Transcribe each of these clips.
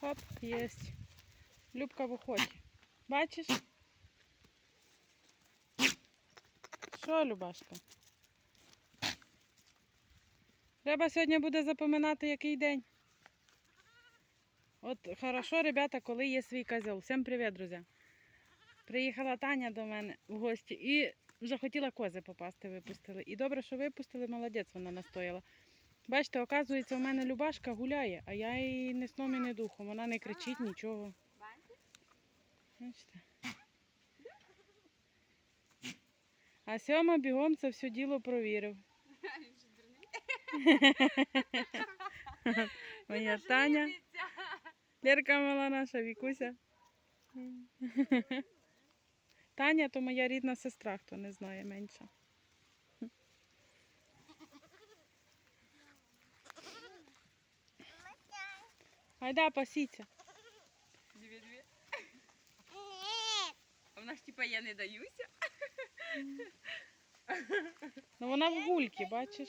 Хоп, єсть. Любка виходь. Бачиш? Що, Любашка? Треба сьогодні буде запоминати, який день. От хорошо, ребята, коли є свій козел. Всім привіт, друзі. Приїхала Таня до мене в гості і вже хотіла кози попасти, випустили. І добре, що випустили, молодець вона настояла. Бачите, оказується, у мене Любашка гуляє, а я її не сном і не духом. Вона не кричить нічого. Бачите? А Сьома бігом це все діло провірив. Моя Таня. Лерка мала наша Вікуся. Таня то моя рідна сестра, хто не знає менша. Айда, пасіться. Дві-дві. А в нас типа я не даюся. Ну вона в гульки, бачиш?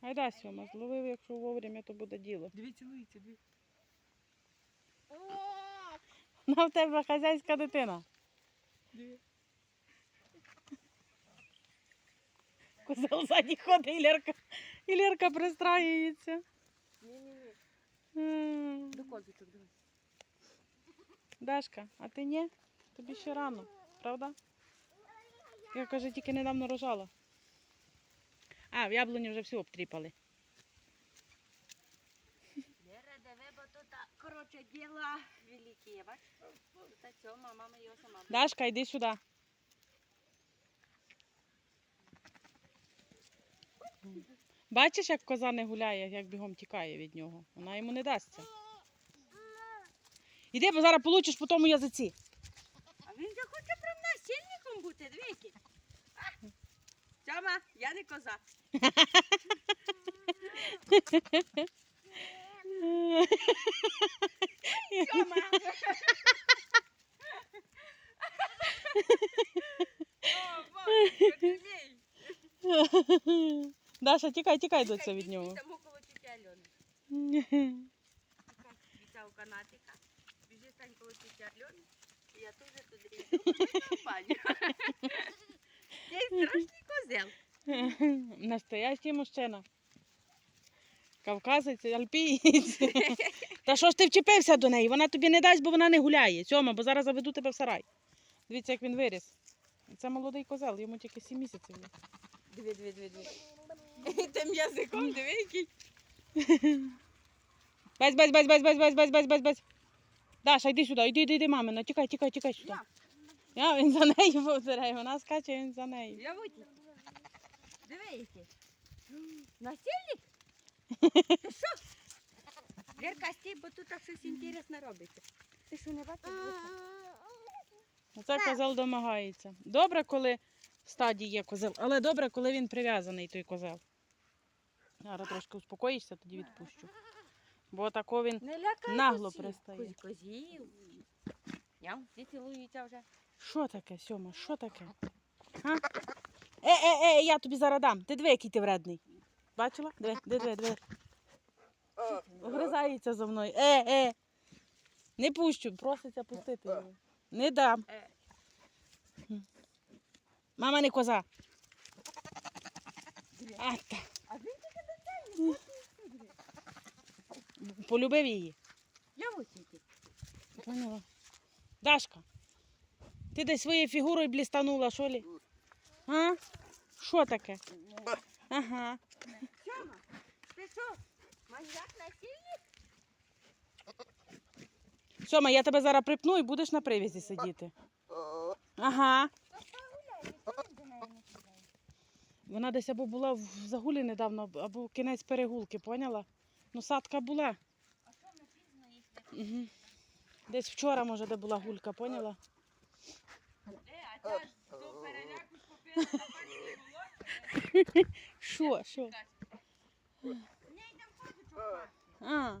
Айда, Сьома, зловив, якщо вовремя, то буде діло. Дві цілуються, дві. Вона в тебе хазяйська дитина. Дві. Козел ззаді ходить, і Лерка, і Лерка пристраюється. Ні-ні-ні. До козочок давай. Дашка, а ти ні? Тобі ще рано, правда? Я каже, тільки недавно рожала. А, в яблуні вже всю обтріпали. Лера, диви, бо тут, коротше, діла великі, бач? Тут цьома, мама його сама. Дашка, йди сюди. Бачиш, як коза не гуляє, як бігом тікає від нього. Вона йому не дасться. Іди, бо зараз получиш по тому язиці. А він же хоче прям насильником бути, двіки. Тьома, я не коза. Тьома. О, Боже, ти мій. Даша, тікай, тікай до від нього. там около тіті Альони. Вітя у канатика. Біжи стань коло тіті Альони. І я теж туди йду. в баню. Я страшний козел. Настоящий мужчина. Кавказець, альпієць. Та що ж ти вчепився до неї? Вона тобі не дасть, бо вона не гуляє. Сьома, бо зараз заведу тебе в сарай. Дивіться, як він виріс. Це молодий козел, йому тільки 7 місяців. Диви, диви, диви, диви. Тим язиком, диви, який. Бась, бась, бась, бась, бась, бась, бась, бась, бась, бась. Даша, йди сюди, йди, йди, йди, мамина, тікай, тікай, тікай сюди. Я, Я, він за нею повзирає, вона скаче, він за нею. я витягну. Диви, який. Насильник? Ти що? Лерка, стій, бо тут щось інтересне робиться. Ти що не бачиш? Оце козел домагається. Добре, коли в стадії є козел, але добре, коли він прив'язаний, той козел. Зараз трошки успокоїшся, тоді відпущу. Бо тако він. Не лякай Нагло козів. пристає. Коз- Козів. Ням, всі цілуються вже. Що таке, Сьома, що таке? А? Е, е, е, я тобі зараз дам. Ти диви, який ти вредний. Бачила? Диви, диви, диви. Огризається за мною. Е, е. Не пущу, проситься пустити його. Не дам. Е. Мама не коза. А, та. Полюбив її. Я витягну. Поняла. Дашка, ти десь своєю фігурою блістанула, що лі? А? Що таке? Ага. Сьома, ти що? Маньяк насильник? Сьома, я тебе зараз припну і будеш на привязі сидіти. Ага. Вона десь або була в загулі недавно, або кінець перегулки, поняла? Ну, садка була. Угу. Десь вчора, може, де була гулька, поняла? Що, що? А,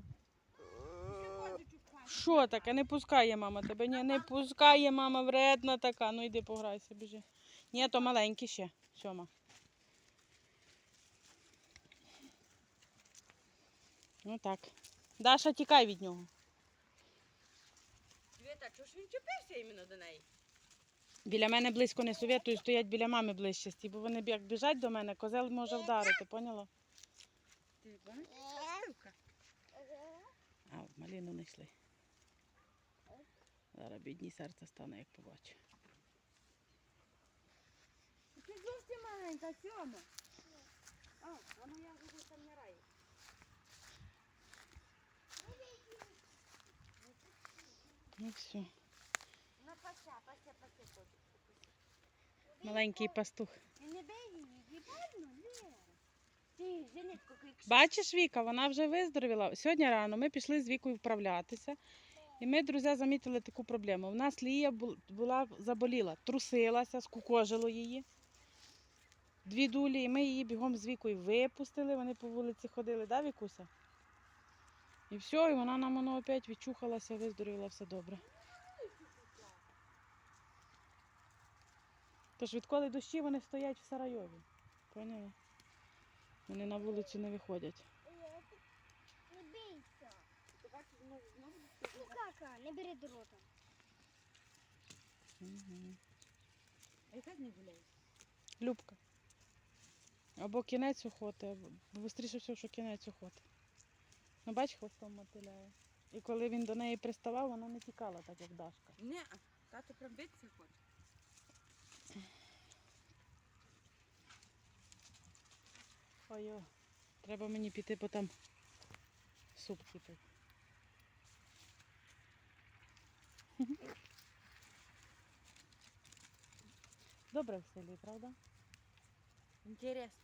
що таке? Не пускає мама тебе. Ні, не пускає мама, вредна така. Ну йди пограйся, біжи. Ні, то маленький ще. Сьома. Ну так. Даша, тікай від нього. Свята, чого ж він чіпився іменно до неї? Біля мене близько не совєтую, стоять біля мами ближче бо вони як біжать до мене, козел може вдарити, поняла? Ти бачиш? А, в маліну не йшли. Зараз бідній серце стане, як побачу. Ти зовсім маленька, сьома. А, а моя вже там не рає. Ну все. Котик. Маленький пастух. Кричиш. Бачиш, Віка, вона вже виздоровіла. Сьогодні рано ми пішли з Вікою вправлятися. І ми, друзі, замітили таку проблему. У нас Лія була заболіла, трусилася, скукожило її. Дві дулі, і ми її бігом з Вікою випустили, вони по вулиці ходили, да, Вікуся? І все, і вона нам воно опять відчухалася, виздоровіла, все добре. Тож відколи дощі вони стоять в Сарайові. Поняли? Вони на вулицю не виходять. Не бійся. Ну кака, не бери до рота. Угу. А яка з нею гуляє? Любка. Або кінець охоти, або швидше всього, що кінець охоти. Ну, бач, хвостом мотиляє. І коли він до неї приставав, вона не тікала, так як Дашка. Ні, тато прям битися хоче. Ой, о, треба мені піти, бо там суп кипить. Добре в селі, правда? Інтересно.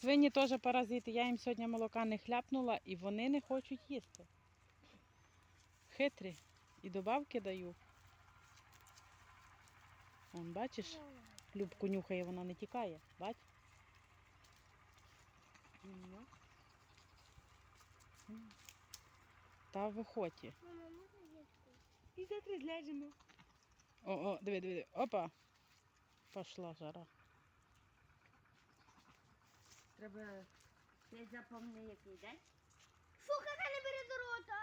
Свині теж паразити. Я їм сьогодні молока не хляпнула і вони не хочуть їсти. Хитрі. І добавки даю. Вон, бачиш, Любку нюхає, вона не тікає. Бач? Та в охоті. Мама, можна? І завтра зляжемо. О, о, диви, диви, диви. Опа. Пошла жара. Треба... Ти запомни, який день? Фу, не бери до рота.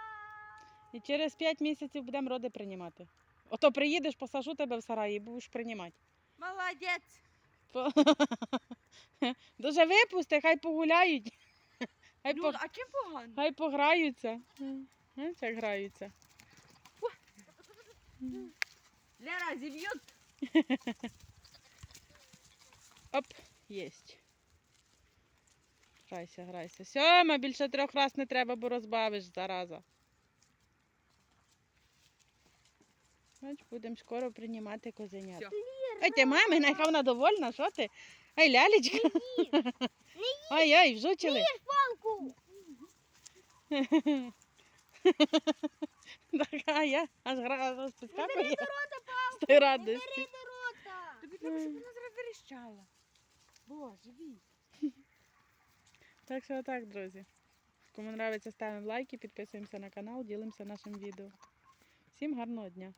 І через 5 місяців будемо роди приймати. Ото приїдеш, посажу тебе в сараї і будеш приймати. Молодець. Дуже випусти, хай погуляють. Хай, Ну, по... а чим погано? хай пограються. Знаєш, як граються. Лера, зіб'ють. Оп, єсть. Грайся, грайся. Сьома, більше трьох раз не треба, бо розбавиш зараза. Будемо скоро приймати козенят. Ой, ти мами, яка вона довольна, що ти? Ай, лялечка. Ай, ай, вжучили. Палку. Така я аж гра аж Не бери підскакує до рота палку. з тої Не радості. бери до рота. Тобі треба, щоб вона зараз верещала. Боже, вій. Так що так, друзі. Кому подобається, ставимо лайки, підписуємося на канал, ділимося нашим відео. Всім гарного дня!